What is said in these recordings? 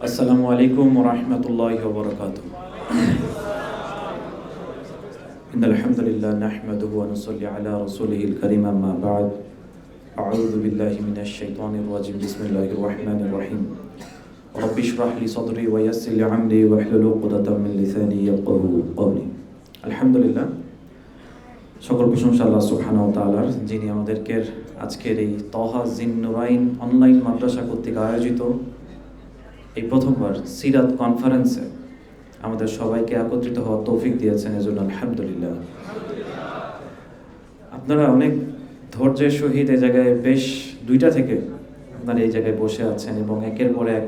আসসালামু আলাইকুম ওরহমতুল্লাহ বরকাত إن الحمد لله نحمده ونصلي على رسوله الكريم أما بعد أعوذ بالله من الشيطان الرجيم بسم الله الرحمن الرحيم رب اشرح لي صدري ويسر لي عمري واحلل عقدة من لساني يفقهوا قولي الحمد لله সকল প্রশংসা আল্লাহ সুবহানাহু ওয়া তাআলার যিনি আমাদেরকে আজকের এই তহা জিন নুরাইন অনলাইন মাদ্রাসা কর্তৃক আয়োজিত এই প্রথমবার সিরাত কনফারেন্সে আমাদের সবাইকে একত্রিত হওয়ার তৌফিক দিয়েছেন, এজন্য আলহামদুলিল্লাহ। আপনারা অনেক ধৈর্যের সহিত এই জায়গায় বেশ দুইটা থেকে আপনারা এই জায়গায় বসে আছেন এবং একের পর এক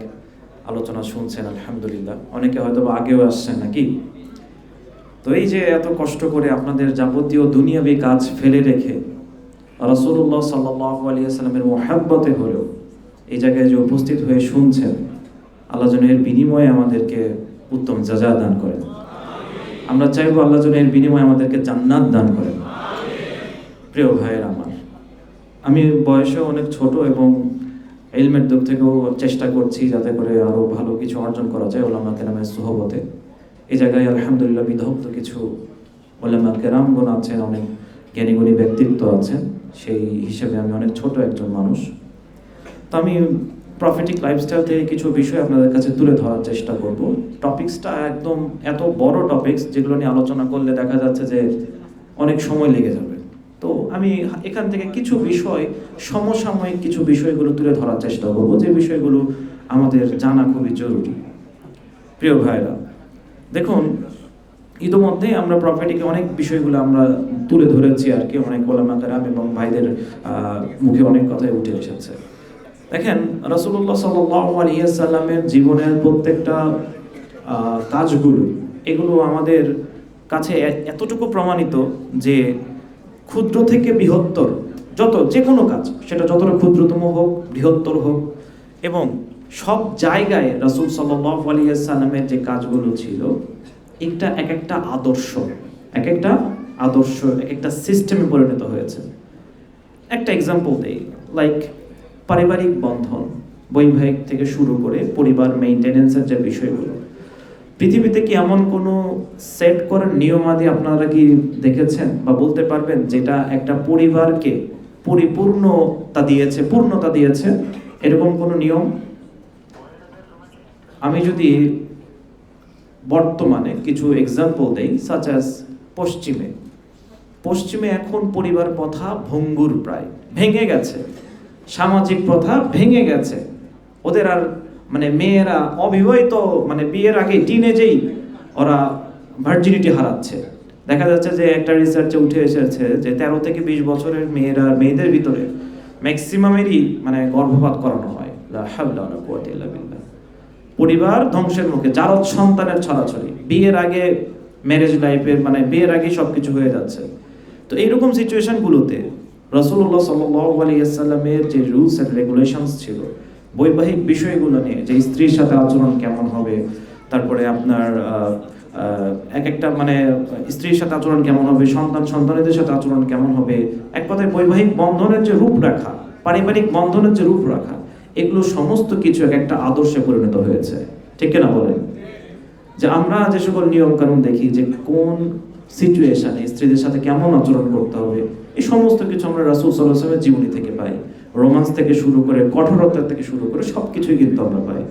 আলোচনা শুনছেন, আলহামদুলিল্লাহ। অনেকে হয়তো আগেও আসছেন নাকি? তো এই যে এত কষ্ট করে আপনাদের যাবতীয় দুনিয়াবী কাজ ফেলে রেখে রসুল্লাহ সাল্লাহ আলিয়াল্লামের মোহাব্বতে হলেও এই জায়গায় যে উপস্থিত হয়ে শুনছেন আল্লাহ বিনিময়ে আমাদেরকে উত্তম যাজা দান করেন। আমরা চাইব আল্লাহ এর বিনিময়ে আমাদেরকে জান্নাত দান করেন। প্রিয় ভাইয়ের আমার, আমি বয়সে অনেক ছোট এবং এলমের দিক থেকেও চেষ্টা করছি যাতে করে আরও ভালো কিছু অর্জন করা যায় ওলামা কেরামের সোহবতে। এই জায়গায় আলহামদুলিল্লাহ বিধক্ত কিছু ওলামা কেরামগণ আছেন অনেক জ্ঞানীগুণী ব্যক্তিত্ব আছেন। সেই হিসেবে আমি অনেক ছোট একজন মানুষ। তো আমি প্রফিটিক লাইফস্টাইল থেকে কিছু বিষয় আপনাদের কাছে তুলে ধরার চেষ্টা করব। টপিক্সটা একদম এত বড় টপিকস যেগুলো নিয়ে আলোচনা করলে দেখা যাচ্ছে যে অনেক সময় লেগে যাবে। তো আমি এখান থেকে কিছু বিষয়, সমসাময়িক কিছু বিষয়গুলো তুলে ধরার চেষ্টা করব, যে বিষয়গুলো আমাদের জানা খুবই জরুরি। প্রিয় ভাইরা, দেখুন, ইতিমধ্যে আমরা প্রফিটিকে অনেক বিষয়গুলো আমরা তুলে ধরেছি আর কি, অনেক ওলামাকারাম এবং ভাইদের মুখে অনেক কথাই উঠে এসেছে। দেখেন রসুল্লাহ সাল্লামের জীবনের প্রত্যেকটা কাজগুলো এগুলো আমাদের কাছে এতটুকু প্রমাণিত যে ক্ষুদ্র থেকে বৃহত্তর যত যে কোনো কাজ, সেটা যতটা ক্ষুদ্রতম হোক, বৃহত্তর হোক, এবং সব জায়গায় রাসুল সাল্লাহ আলিয়াল্লামের যে কাজগুলো ছিল, একটা এক একটা আদর্শ এক একটা আদর্শ এক একটা সিস্টেমে পরিণত হয়েছে। একটা এক্সাম্পল দেই লাইক পারিবারিক বন্ধন, বৈবাহিক থেকে শুরু করে পরিবার মেইনটেনেন্সের যে বিষয়গুলো, পৃথিবীতে কি এমন কোনো সেট করার নিয়মাদি আপনারা কি দেখেছেন বা বলতে পারবেন যেটা একটা পরিবারকে পরিপূর্ণতা দিয়েছে, পূর্ণতা দিয়েছে? এরকম কোনো নিয়ম? আমি যদি বর্তমানে কিছু এক্সাম্পল দেই সাচ অ্যাজ পশ্চিমে। পশ্চিমে এখন পরিবার প্রথা ভঙ্গুর প্রায়, ভেঙে গেছে। সামাজিক প্রথা ভেঙে গেছে। ওদের আর মানে মেয়েরা অবিবাহিত মানে বিয়ের আগে টিনেজেই ওরা ভার্জিনিটি হারাচ্ছে। দেখা যাচ্ছে যে একটা রিসার্চে উঠে এসেছে যে তেরো থেকে বিশ বছরের মেয়েরা, মেয়েদের ভিতরে ম্যাক্সিমামেরই মানে গর্ভপাত করানো হয়। পরিবার ধ্বংসের মুখে, জারদ সন্তানের ছড়াছড়ি। বিয়ের আগে ম্যারেজ লাইফের মানে বিয়ের আগে সবকিছু হয়ে যাচ্ছে। তো এইরকম সিচুয়েশনগুলোতে রসুল্লাহ সাল্লামের যে রুলস অ্যান্ড রেগুলেশনস ছিল, বৈবাহিক বিষয়গুলো নিয়ে যে স্ত্রীর সাথে আচরণ কেমন হবে, তারপরে আপনার এক একটা মানে স্ত্রীর সাথে আচরণ কেমন হবে, সন্তান সন্তানদের সাথে আচরণ কেমন হবে, এক কথায় বৈবাহিক বন্ধনের যে রূপরেখা, পারিবারিক বন্ধনের যে রূপরেখা, এগুলো সমস্ত কিছু এক একটা আদর্শে পরিণত হয়েছে। ঠিক কিনা বলেন? যে আমরা যে সকল নিয়ম কানুন দেখি যে কোন সিচুয়েশনে স্ত্রীদের সাথে কেমন আচরণ করতে হবে এই সমস্ত কিছু আমরা রাসুল সাল্লাহামের জীবনী থেকে পাই। রোমান্স থেকে শুরু করে, কঠোরতা থেকে শুরু করে সব কিছুই কিন্তু আমরা পাই।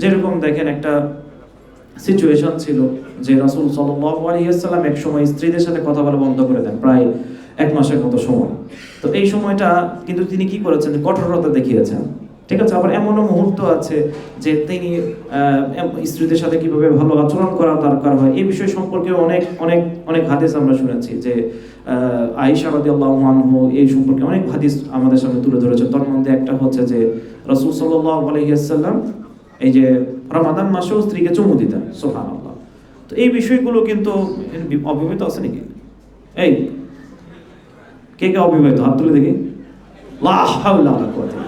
যেরকম দেখেন একটা সিচুয়েশন ছিল যে রাসুল সাল্লাম এক সময় স্ত্রীদের সাথে কথা বলা বন্ধ করে দেন, প্রায় এক মাসের মতো সময়। তো এই সময়টা কিন্তু তিনি কি করেছেন? কঠোরতা দেখিয়েছেন। ঠিক আছে, আবার এমনও মুহূর্ত আছে যে তিনি স্ত্রীদের সাথে কীভাবে ভালো আচরণ করা দরকার হয়, এই বিষয় সম্পর্কে অনেক অনেক অনেক হাদিস আমরা শুনেছি যে আয়েশা রাদিয়াল্লাহু আনহু এই সম্পর্কে অনেক হাদিস আমাদের সামনে তুলে ধরেছে। তার মধ্যে একটা হচ্ছে যে, রাসূল সাল্লাল্লাহু এই যে, রমাদান মাসেও স্ত্রীকে চুমু দিতেন, সুবহানাল্লাহ। তো এই বিষয়গুলো কিন্তু অবিবাহিত আছে নাকি? এই, কে কে অবিবাহিত? হাত তুলে দেখি। লা হাওলা ওয়ালা।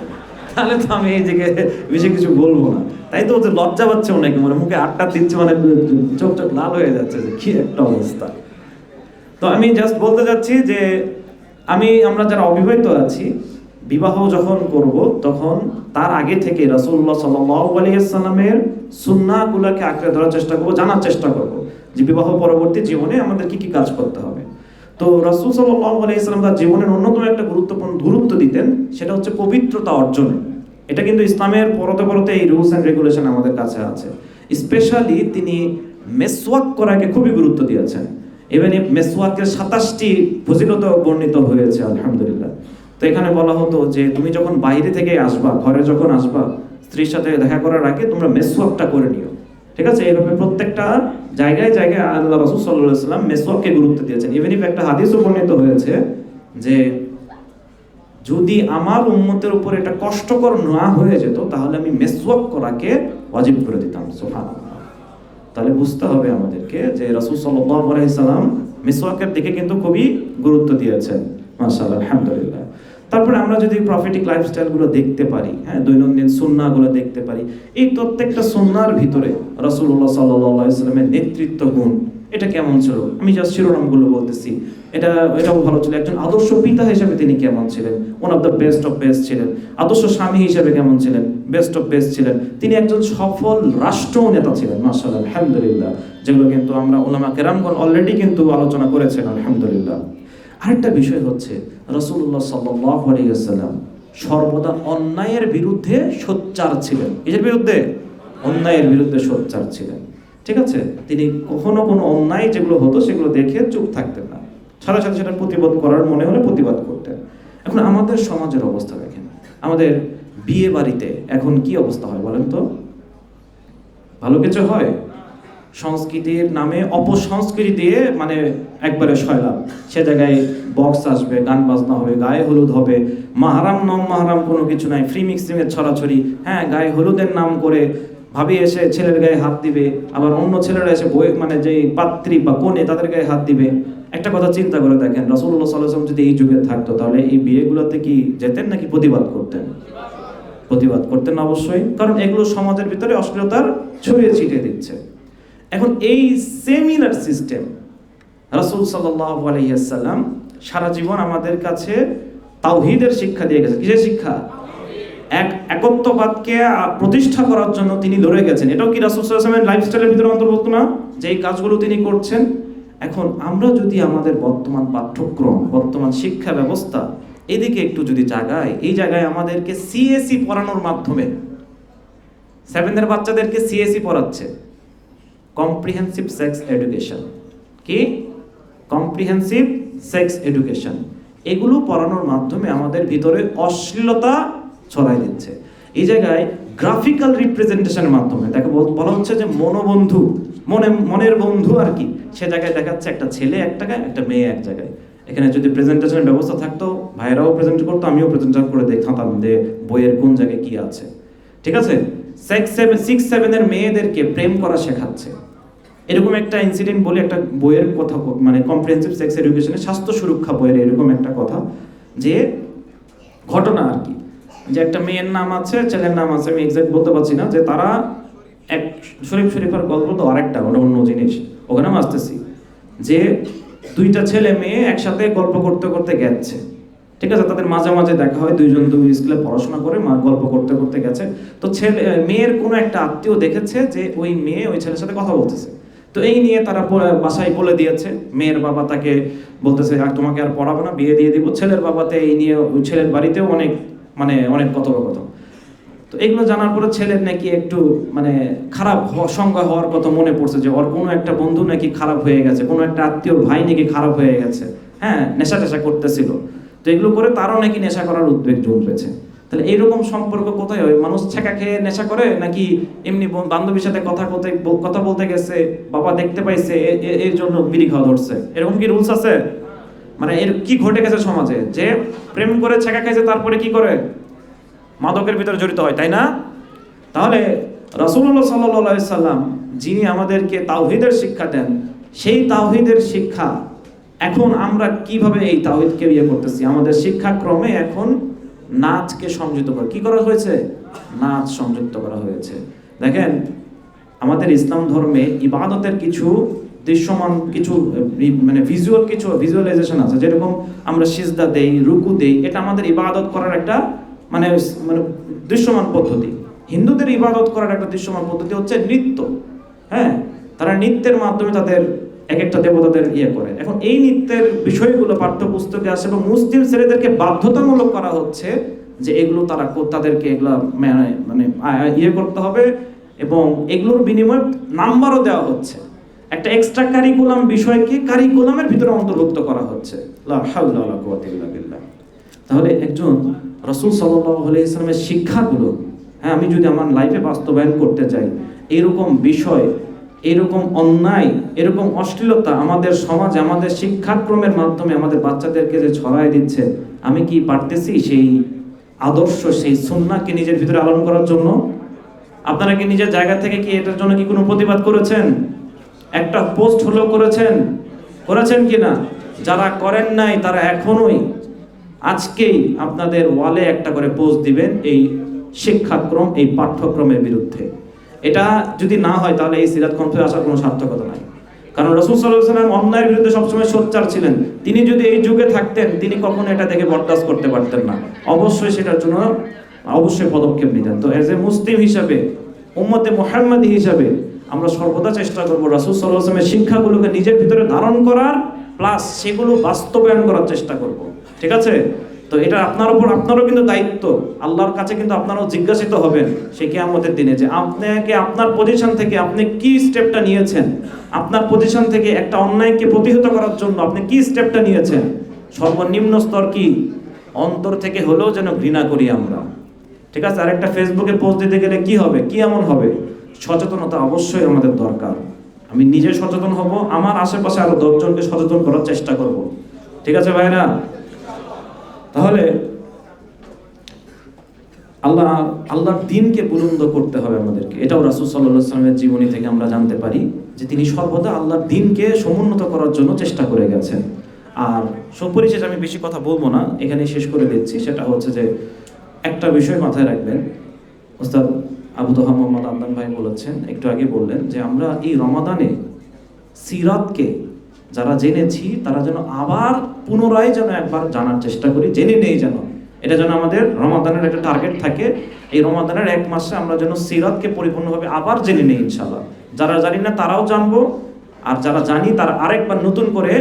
তাহলে তো আমি এই দিকে বেশি কিছু বলব না। তাই তো ওদের লজ্জা পাচ্ছে অনেকে মানে মুখে আটটা দিচ্ছে মানে চোখ চোখ লাল হয়ে যাচ্ছে যে কি একটা অবস্থা। তো আমি জাস্ট বলতে চাচ্ছি যে আমি, আমরা যারা অবিবাহিত আছি, বিবাহ যখন করব, তখন তার আগে থেকে আলাইহি সাল্লামের সুন্নাহগুলোকে আঁকড়ে ধরার চেষ্টা করব, জানার চেষ্টা করব যে বিবাহ পরবর্তী জীবনে আমাদের কি কি কাজ করতে হবে। তো রাসূল সাল্লাম তার জীবনের অন্যতম একটা গুরুত্বপূর্ণ গুরুত্ব দিতেন, সেটা হচ্ছে পবিত্রতা অর্জন। এটা কিন্তু ইসলামের পরতে পরতে এই রুলস অ্যান্ড রেগুলেশন আমাদের কাছে আছে। স্পেশালি তিনি মেসওয়াক করাকে খুবই গুরুত্ব দিয়েছেন। ইভেন মেসওয়াকের সাতাশটি ফজিলত বর্ণিত হয়েছে, আলহামদুলিল্লাহ। তো এখানে বলা হতো যে তুমি যখন বাইরে থেকে আসবা, ঘরে যখন আসবা, স্ত্রীর সাথে দেখা করার আগে তোমরা মেসওয়াকটা করে নিও। ঠিক আছে? এইভাবে প্রত্যেকটা জায়গায় জায়গায় আল্লাহ রসুল সাল্লাহ সাল্লাম গুরুত্ব দিয়েছেন। ইভেন ইফ একটা হাদিসও বর্ণিত হয়েছে যে, যদি আমার উম্মতের উপর এটা কষ্টকর না হয়ে যেত, তাহলে আমি মেসওয়াক করাকে ওয়াজিব করে দিতাম। সোহান তাহলে বুঝতে হবে আমাদেরকে যে রসুল সাল্লাহ আলাইসাল্লাম মিসওয়াকের দিকে কিন্তু খুবই গুরুত্ব দিয়েছেন। মাশাআল্লাহ, আলহামদুলিল্লাহ। তারপরে আমরা যদি প্রফিটিক লাইফস্টাইলগুলো দেখতে পারি হ্যাঁ দৈনন্দিন সুন্নাগুলো দেখতে পারি, এই প্রত্যেকটা সুন্নার ভিতরে রসুল্লাহ সাল্লাহ নেতৃত্ব গুণ, এটা কেমন ছিল? আমি জাস্ট শিরোনামগুলো বলতেছি। এটা, এটাও ভালো ছিল। একজন আদর্শ পিতা হিসেবে তিনি কেমন ছিলেন? One of the best of best ছিলেন। আদর্শ স্বামী হিসেবে কেমন ছিলেন? বেস্ট অফ বেস্ট ছিলেন। তিনি একজন সফল রাষ্ট্র নেতা ছিলেন মার্শাল আলহামদুলিল্লাহ। যেগুলো কিন্তু আমরা ওলামা কেরামগণ অলরেডি কিন্তু আলোচনা করেছেন, আলহামদুলিল্লাহ। আরেকটা বিষয় হচ্ছে রসুল্লাহ সাল্লাম সর্বদা অন্যায়ের বিরুদ্ধে সোচ্চার ছিলেন। এর বিরুদ্ধে? অন্যায়ের বিরুদ্ধে সোচ্চার ছিলেন। ঠিক আছে? তিনি কখনো কোনো অন্যায় যেগুলো হতো সেগুলো দেখে চুপ থাকতেন না। সাথে সাথে সেটা প্রতিবাদ করার মনে হলে প্রতিবাদ করতেন। এখন আমাদের সমাজের অবস্থা দেখেন। আমাদের বিয়ে বাড়িতে এখন কি অবস্থা হয় বলেন তো? ভালো কিছু হয়? সংস্কৃতির নামে অপসংস্কৃতি দিয়ে মানে একবারে শয়লাম সে জায়গায় বক্স আসবে, গান বাজনা হবে, গায়ে হলুদ হবে, মাহারাম নম মাহারাম কোনো কিছু নাই ফ্রি মিক্সিংয়ের ছড়াছড়ি। হ্যাঁ গায়ে হলুদের নাম করে ভাবি এসে ছেলের গায়ে হাত দিবে, আবার অন্য ছেলেরা এসে বই মানে যে পাত্রী বা কোনে তাদের গায়ে হাত দিবে। একটা কথা চিন্তা করে দেখেন রসুল্লাহ সাল্লাম যদি এই যুগে থাকতো, তাহলে এই বিয়েগুলোতে কি যেতেন নাকি প্রতিবাদ করতেন? প্রতিবাদ করতেন অবশ্যই, কারণ এগুলো সমাজের ভিতরে অশ্লীলতার ছড়িয়ে ছিটিয়ে দিচ্ছে। এখন এই সেমিলার সিস্টেম রাসূল সাল্লাম সারা জীবন আমাদের কাছে তাওহিদের শিক্ষা দিয়ে গেছে কিসের শিক্ষা? এক একত্ববাদকে প্রতিষ্ঠা করার জন্য তিনি লড়ে গেছেন। এটাও কি রাসূল সাল্লামের লাইফস্টাইলের ভিতরে অন্তর্ভুক্ত না? যে এই কাজগুলো তিনি করছেন। এখন আমরা যদি আমাদের বর্তমান পাঠ্যক্রম, বর্তমান শিক্ষা ব্যবস্থা এদিকে একটু যদি জাগাই, এই জায়গায় আমাদেরকে সিএসি পড়ানোর মাধ্যমে সেভেনের বাচ্চাদেরকে সিএসি পড়াচ্ছে। কম্প্রিহেন্সিভ সেক্স এডুকেশন কি? কম্প্রিহেন্সিভ সেক্স এডুকেশন এগুলো পড়ানোর মাধ্যমে আমাদের ভিতরে অশ্লীলতা ছড়াই দিচ্ছে। এই জায়গায় গ্রাফিক্যাল রিপ্রেজেন্টেশনের মাধ্যমে দেখো বল- হচ্ছে যে মনোবন্ধু, মনে, মনের বন্ধু আর কি, সে জায়গায় দেখাচ্ছে একটা ছেলে এক জায়গায় একটা মেয়ে এক জায়গায়। এখানে যদি প্রেজেন্টেশনের ব্যবস্থা থাকতো ভাইরাও প্রেজেন্ট করতো, আমিও প্রেজেন্ট করে দেখাতাম যে বইয়ের কোন জায়গায় কি আছে। ঠিক আছে? সিক্স সেভেন সিক্স সেভেনের মেয়েদেরকে প্রেম করা শেখাচ্ছে। এরকম একটা ইনসিডেন্ট বলে একটা বইয়ের কথা মানে কম্প্রিহেন্সিভ সেক্স এডুকেশনের স্বাস্থ্য সুরক্ষা বইয়ের এরকম একটা কথা, যে ঘটনা আর কি। যে একটা মেয়ের নাম আছে, ছেলের নাম আছে, আমি এক্সাক্ট বলতে পারছি না, যে তারা এক শরীফ শরীফের গল্প তো আরেকটা ওটা অন্য জিনিস। ওখানে আসতেছি, যে দুইটা ছেলে মেয়ে একসাথে গল্প করতে করতে গেছে। ঠিক আছে? তাদের মাঝে মাঝে দেখা হয়, দুইজন দুই স্কুলে পড়াশোনা করে মা গল্প করতে করতে গেছে। তো ছেলে মেয়ের কোনো একটা আত্মীয় দেখেছে যে ওই মেয়ে ওই ছেলের সাথে কথা বলতেছে। তো এই নিয়ে তারা বাসায় বলে দিয়েছে। মেয়ের বাবা তাকে বলতেছে, আর তোমাকে আর পড়াবো না, বিয়ে দিয়ে দিব। ছেলের বাবাতে এই নিয়ে ওই ছেলের বাড়িতেও অনেক মানে অনেক কথোপকথন। তো এগুলো জানার পরে ছেলের নাকি একটু মানে খারাপ সংজ্ঞা হওয়ার কথা মনে পড়ছে যে ওর কোনো একটা বন্ধু নাকি খারাপ হয়ে গেছে, কোনো একটা আত্মীয় ভাই নাকি খারাপ হয়ে গেছে। হ্যাঁ নেশা টেশা করতেছিল। তো এগুলো করে তারও নাকি নেশা করার উদ্বেগ জন্মেছে। তাহলে এইরকম সম্পর্ক কোথায় হয়? মানুষ ছেঁকা খেয়ে নেশা করে নাকি এমনি বন- বান্ধবীর সাথে কথা বলতে কথা বলতে গেছে, বাবা দেখতে পাইছে এর জন্য বিড়ি খাওয়া ধরছে? এরকম কি রুলস আছে? মানে এর কি ঘটে গেছে সমাজে? যে প্রেম করে ছেঁকা খাইছে তারপরে কি করে? মাদকের ভিতরে জড়িত হয়, তাই না? তাহলে রাসূলুল্লাহ সাল্লাল্লাহু আলাইহি সাল্লাম যিনি আমাদেরকে তাওহিদের শিক্ষা দেন, সেই তাওহিদের শিক্ষা এখন আমরা কীভাবে এই তাওহীদকে ইয়ে করতেছি? আমাদের শিক্ষাক্রমে এখন নাচকে সংযুক্ত করা। কি করা হয়েছে? নাচ সংযুক্ত করা হয়েছে। দেখেন, আমাদের ইসলাম ধর্মে ইবাদতের কিছু দৃশ্যমান, কিছু মানে ভিজুয়াল কিছু ভিজুয়ালাইজেশন আছে। যেরকম আমরা সিজদা দেই, রুকু দেই, এটা আমাদের ইবাদত করার একটা মানে মানে দৃশ্যমান পদ্ধতি। হিন্দুদের ইবাদত করার একটা দৃশ্যমান পদ্ধতি হচ্ছে নৃত্য। হ্যাঁ? তারা নৃত্যের মাধ্যমে তাদের এক একটা দেবতাদের ইয়ে করে। এখন এই নৃত্যের বিষয়গুলো পাঠ্যপুস্তকে আসে এবং মুসলিম ছেলেদেরকে বাধ্যতামূলক করা হচ্ছে যে এগুলো তারা তাদেরকে এগুলা মানে- মানে ইয়ে করতে হবে এবং এগুলোর বিনিময়ে নাম্বারও দেওয়া হচ্ছে। একটা এক্সট্রা কারিকুলাম বিষয়কে কারিকুলামের ভিতরে অন্তর্ভুক্ত করা হচ্ছে। তাহলে একজন রসুল আলাইহি ইসলামের শিক্ষাগুলো হ্যাঁ আমি যদি আমার লাইফে বাস্তবায়ন করতে চাই এরকম বিষয় এরকম অন্যায়, এরকম অশ্লীলতা আমাদের সমাজে, আমাদের শিক্ষাক্রমের মাধ্যমে আমাদের বাচ্চাদেরকে যে ছড়ায় দিচ্ছে, আমি কি পারতেছি সেই আদর্শ, সেই সুন্নাকে নিজের ভিতরে লালন করার জন্য? আপনারা কি নিজের জায়গা থেকে কি এটার জন্য কি কোনো প্রতিবাদ করেছেন? একটা পোস্ট হলেও করেছেন? করেছেন কি না? যারা করেন নাই, তারা এখনোই আজকেই আপনাদের ওয়ালে একটা করে পোস্ট দিবেন এই শিক্ষাক্রম, এই পাঠ্যক্রমের বিরুদ্ধে। এটা যদি না হয়, তাহলে এই সিরাত কণ্ঠে আসার কোনো সার্থকতা নাই। কারণ রসুল সাল্লাহ সাল্লাম অন্যায়ের বিরুদ্ধে সবসময় সোচ্চার ছিলেন। তিনি যদি এই যুগে থাকতেন, তিনি কখনো এটা দেখে বরদাস্ত করতে পারতেন না। অবশ্যই সেটার জন্য অবশ্যই পদক্ষেপ নিতেন। তো এজ এ মুসলিম হিসাবে, উম্মতে মোহাম্মদী হিসাবে আমরা সর্বদা চেষ্টা করব রাসুল সাল্লাহ আসলামের শিক্ষাগুলোকে নিজের ভিতরে ধারণ করার, প্লাস সেগুলো বাস্তবায়ন করার চেষ্টা করব। ঠিক আছে? তো এটা আপনার উপর, আপনারও কিন্তু দায়িত্ব। আল্লাহর কাছে কিন্তু আপনারাও জিজ্ঞাসিত হবেন সে কি আমাদের দিনে যে আপনাকে আপনার পজিশন থেকে আপনি কি স্টেপটা নিয়েছেন? আপনার পজিশন থেকে একটা অন্যায়কে প্রতিহত করার জন্য আপনি কি স্টেপটা নিয়েছেন? সর্বনিম্ন স্তর কি? অন্তর থেকে হলেও যেন ঘৃণা করি আমরা। ঠিক আছে, আরেকটা ফেসবুকে পোস্ট দিতে গেলে কি হবে? কি এমন হবে? সচেতনতা অবশ্যই আমাদের দরকার। আমি নিজে সচেতন হব, আমার আশেপাশে আরও দশজনকে সচেতন করার চেষ্টা করব। ঠিক আছে ভাইরা? তাহলে আল্লাহ, আল্লাহর দিনকে বুলন্দ করতে হবে আমাদেরকে। এটাও রাসুল সাল্লাহ সাল্লামের জীবনী থেকে আমরা জানতে পারি যে তিনি সর্বদা আল্লাহর দিনকে সমুন্নত করার জন্য চেষ্টা করে গেছেন। আর সুপরিশেষ আমি বেশি কথা বলব না এখানে শেষ করে দিচ্ছি। সেটা হচ্ছে যে একটা বিষয় মাথায় রাখবেন। ওস্তাদ আবু তোহা মোহাম্মদ আদনান ভাই বলেছেন, একটু আগে বললেন যে আমরা এই রমাদানে সিরাতকে যারা জেনেছি, তারা যেন আবার পুনরায় যেন একবার জানার চেষ্টা করি, জেনে নেই যেন। এটা যেন আমাদের রমাদানের একটা টার্গেট থাকে। এই রমাদানের এক মাসে আমরা যেন সিরাতকে পরিপূর্ণভাবে আবার জেনে নেই ইনশাল্লাহ যারা জানি না তারাও জানব, আর যারা জানি তারা আরেকবার নতুন করে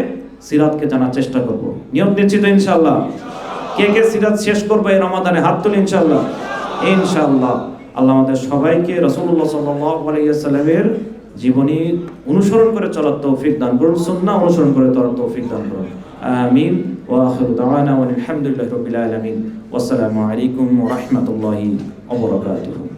সিরাতকে জানার চেষ্টা করব। নিয়ম দিচ্ছি তো ইনশাল্লাহ কে কে সিরাত শেষ করব এই রমাদানে? হাত তুলি ইনশাল্লাহ ইনশাল্লাহ আল্লাহ আমাদের সবাইকে রসুল্লাহ সাল্লামের জীবনী অনুসরণ করে চলার তৌফিক দান করুন সুন্না অনুসরণ করে চলার তৌফিক দান করুন। আমিন। ওয়াখির দাওয়ানা ওয়া আলহামদুলিল্লাহি রাব্বিল আলামিন। ওয়াসসালামু আলাইকুম রাহমাতুল্লাহি ওয়া বারাকাতুহু।